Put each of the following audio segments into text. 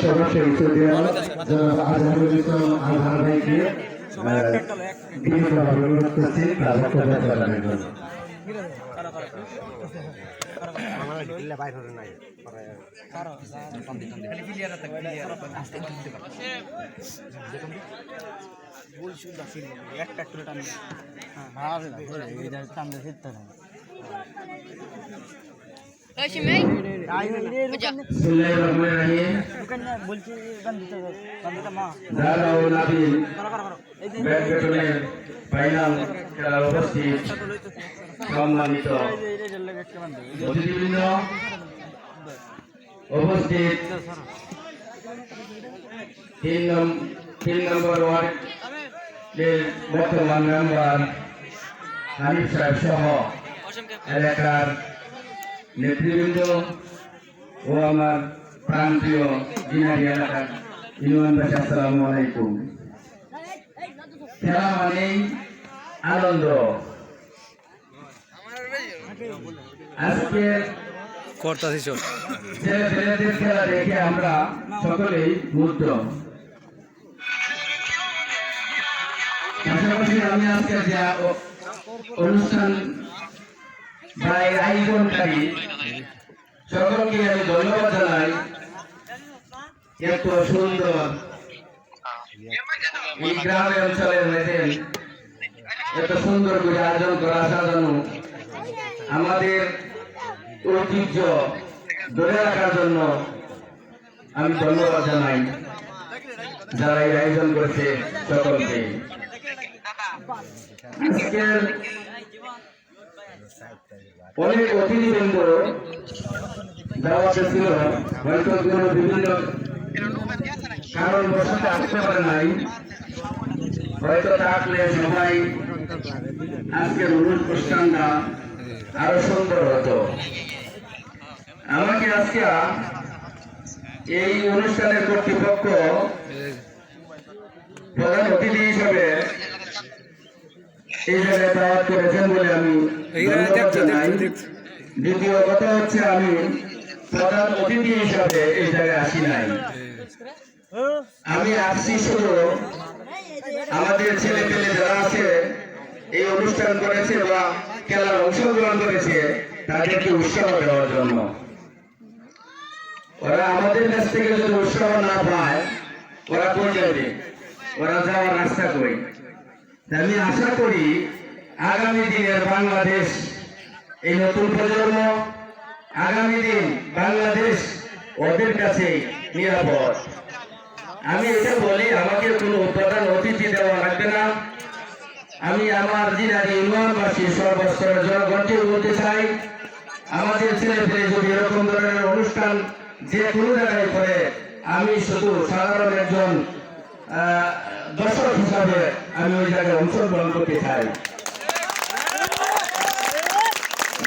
সদস্য ইসুদিয়া জনাব আজহারুল ইসলাম আজহার ভাইকে বিনীতভাবে অনুরোধ করছি তার বক্তব্য জন্য ওই সিমাই বুঝা বিসমিল্লাহির রহমানির রহিম দিতে সম্মানিত উপস্থিত তিন তিন নম্বর ওয়ার্ডের বর্তমান মেম্বার হানিফ সাহেব সহ এলাকার নেতৃবৃন্দ ও আমার প্রান্তীয় জিনারি এলাকার ইউনিয়নবাসী আসসালামু আলাইকুম। খেলা মানেই আনন্দ। আজকে করতাছি চল ছেলে ছেলেদের খেলা দেখে আমরা সকলেই মুগ্ধ। পাশাপাশি আমি আজকে যে অনুষ্ঠান বা এর আয়োজনকারী সকলকে আমি ধন্যবাদ জানাই। এত সুন্দর। এই গ্রামের অঞ্চলের মধ্যে এত সুন্দর করে আয়োজন করা, সাজানো। আমাদের ঐতিহ্য ধরে রাখার জন্য আমি ধন্যবাদ জানাই। যারা এই আয়োজন করেছে, সকলকে। আজকের অনেক অতিথিবৃন্দ দাওয়াতে ছিল, হয়তো কোনো বিভিন্ন কারণ বসতে আসতে পারে নাই। হয়তো থাকলে সবাই আজকের অনুষ্ঠানটা আরও সুন্দর হতো। আমাকে আজকে এই অনুষ্ঠানের কর্তৃপক্ষ প্রধান অতিথি হিসাবে এই জায়গায় দাওয়াত করেছেন বলে আমি। দ্বিতীয় কথা হচ্ছে আমি প্রধান অতিথি হিসাবে এই জায়গায় আসি নাই। আমি আসছি শুধু আমাদের ছেলে পেলে যারা আছে এই অনুষ্ঠান করেছে বা খেলার অংশগ্রহণ করেছে তাদেরকে উৎসাহ দেওয়ার জন্য। ওরা আমাদের কাছ থেকে যদি উৎসাহ না পায় ওরা কই যাবে ওরা যাওয়ার রাস্তা কই? আমি আশা করি আগামী দিনের বাংলাদেশ, এই নতুন প্রজন্ম আগামী দিন বাংলাদেশ ওদের কাছে নিরাপদ। আমি এটা বলি, আমাকে কোনো প্রধান অতিথি দেওয়া লাগবে না। আমি আমার জেলার ইউনিয়নবাসী সর্বস্তরের জনগণকে বলতে চাই, আমাদের ছেলে পেলে যদি এরকম ধরনের অনুষ্ঠান যে কোনো জায়গায় করে, আমি শুধু সাধারণ একজন দর্শক হিসাবে আমি ওই জায়গায় অংশগ্রহণ করতে চাই।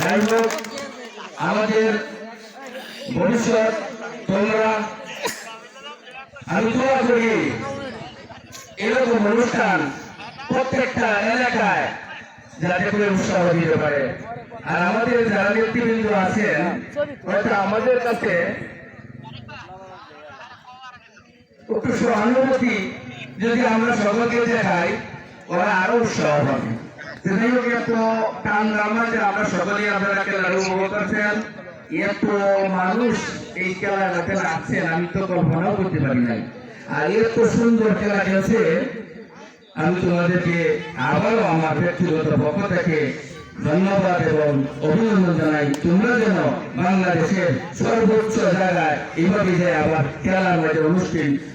যাই হোক, আমাদের ভবিষ্যৎ তোমরা, আমি দোয়া করি, এরকম অনুষ্ঠান প্রত্যেকটা এলাকায় যাতে করে উৎসাহ দিতে পারে। আর আমাদের যারা নেতৃবৃন্দ আছেন, হয়তো আমাদের কাছে একটু সহানুভূতি যদি আমরা সকলকে দেখাই ওরা আরও উৎসাহ তো যাই এত টান আমাদের আমরা সকলেই আপনারা খেলার উপভোগ করছেন, এত মানুষ এই খেলাটাতে নাচছেন, আমি তো কল্পনাও করতে পারি নাই। আর এত সুন্দর খেলা খেলছে, আমি তোমাদেরকে আবারও আমার ব্যক্তিগত পক্ষ থেকে ধন্যবাদ এবং অভিনন্দন জানাই। তোমরা যেন বাংলাদেশের সর্বোচ্চ জায়গায় এইভাবে যে আবার খেলার মধ্যে অনুষ্ঠান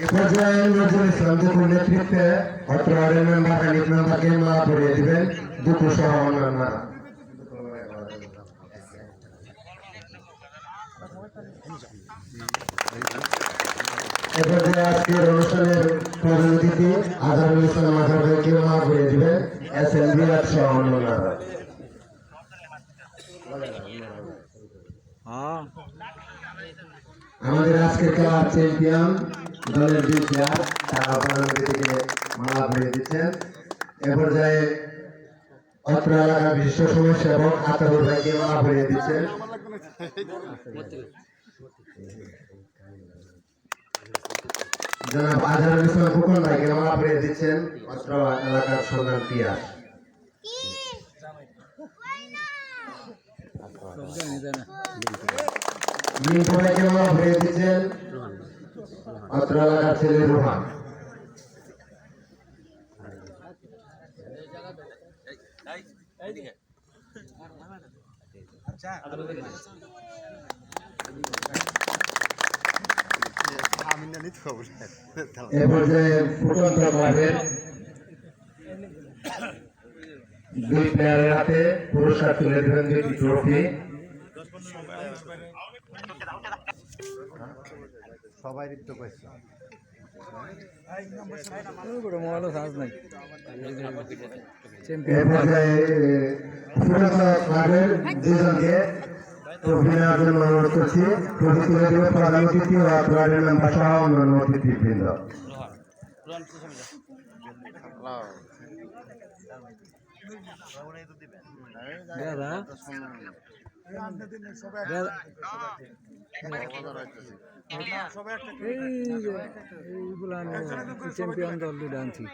এ পর্যায়ে নজরুল ইসলাম দুপুর নেতৃত্বে অত্র ওয়ার্ডের মেম্বার হানিফ মেম্বারকে মালা পড়িয়ে দিবেন। দুপুর সহ অন্যান্যরা এ পর্যায়ে আজকের অনুষ্ঠানের প্রধান অতিথি আজহারুল ইসলাম আজহার ভাইকে মা করে দিবেন এস এম বি আর সহ অন্যান্যরা হ্যাঁ। আমাদের আজকের খেলার চ্যাম্পিয়ন দলের দুই প্লেয়ার তারা প্রধান অতিথিকে মালা পরিয়ে দিচ্ছেন। এ পর্যায়ে অত্র এলাকার বিশিষ্ট সমাজসেবক আতারুল ভাইকে মালা পরিয়ে দিচ্ছেন। জনাব আজহারুল ইসলাম ফুকন ভাইকে মালা পরিয়ে দিচ্ছেন অত্র এলাকার সন্ধান পিয়াস মিন্টু ভাইকে মালা দিচ্ছেন। অত্র এলাকার ছেলে রোহান এ পর্যায়ে ফুটন্ত ক্লাবের দুই প্লেয়ারের হাতে পুরস্কার তুলে দেবেন দুইটি ট্রফি ক্লাবের দুজনকে ট্রফি নেওয়ার জন্য অনুরোধ করছি ট্রফি তুলে দেবে প্রধান অতিথি ও ক্লাবের মেম্বার সহ অন্যান্য অতিথিবৃন্দ দাদা চ্যাম্পিয়ন দল দুটো আনছি?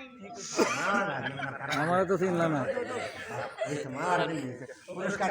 আমার তো চিনলাম না। পুরস্কার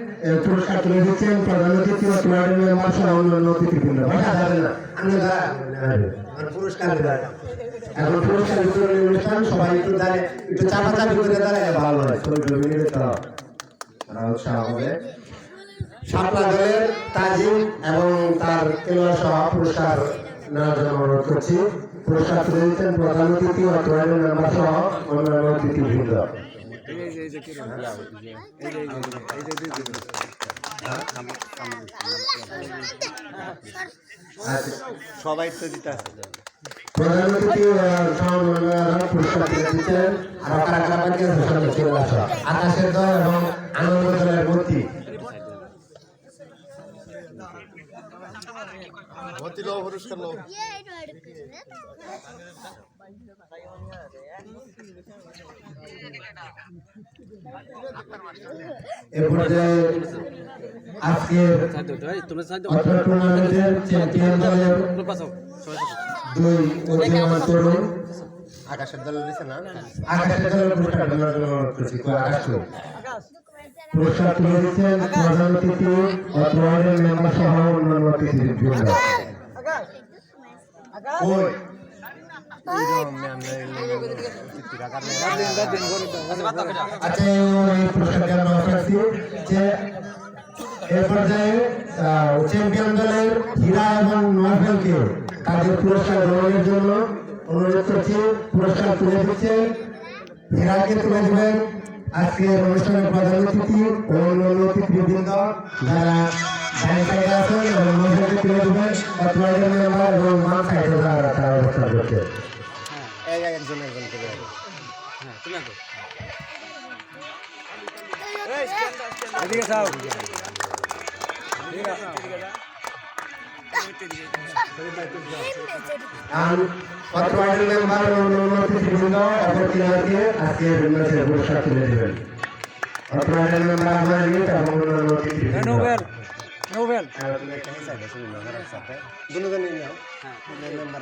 পুরস্কার তুলে দিচ্ছেন প্রধান অতিথি অন্যান্য এবং তার সহ পুরস্কার নেওয়ার পুরস্কার প্রধান অতিথি ও ক্লাবের মেম্বার সহ অন্যান্য অতিথিবৃন্দ এই যে এই যে কিরম এই যে এই যে এই যে এই যে সবাই তো দিতে প্রধান অতিথি পুরস্কার দিচ্ছেন আকাশের দল এবং আনন্দ দলের গতি এ পর্যায়ে আজকের টুর্নামেন্টের চ্যাম্পিয়ন দলের দুই উদীয়মান তরুণ আকাশের দলের দিছে না? আকাশের দলের পুরস্কার দেওয়ার জন্য অনুরোধ করছি আকাশ পুরস্কার তুলে দিচ্ছেন প্রধান অতিথি মেম্বার সহ অন্যান্য কই? আচ্ছা এই পুরস্কার কেন রাখছি যে এই পর্যায়ে চ্যাম্পিয়ন দলের হীরা এবং নোয়াফেলকে তাদের পুরস্কার গ্রহণের জন্য অনুরোধ করছি পুরস্কার তুলে দিচ্ছে হীরাকে তুলে দেবেন আজকের অনুষ্ঠানের প্রধান অতিথি ও অন্যান্য অতিথিবৃন্দ যারা আছেন এবং তুলে দেবেন এবং বাম সাইডে যারা তারা অবস্থান করছে এদিকে যাও আর অথবাইডের মেম্বার ও অন্যান্য অতিথিবৃন্দ অপর প্লেয়ারকে পুরস্কার তুলে দেবেন অথবাইডের মেম্বার এবং নোবেল নোবেল এদিকে এদিকে গেল পেঁয়াজি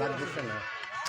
বাদ এদিকে সামনে না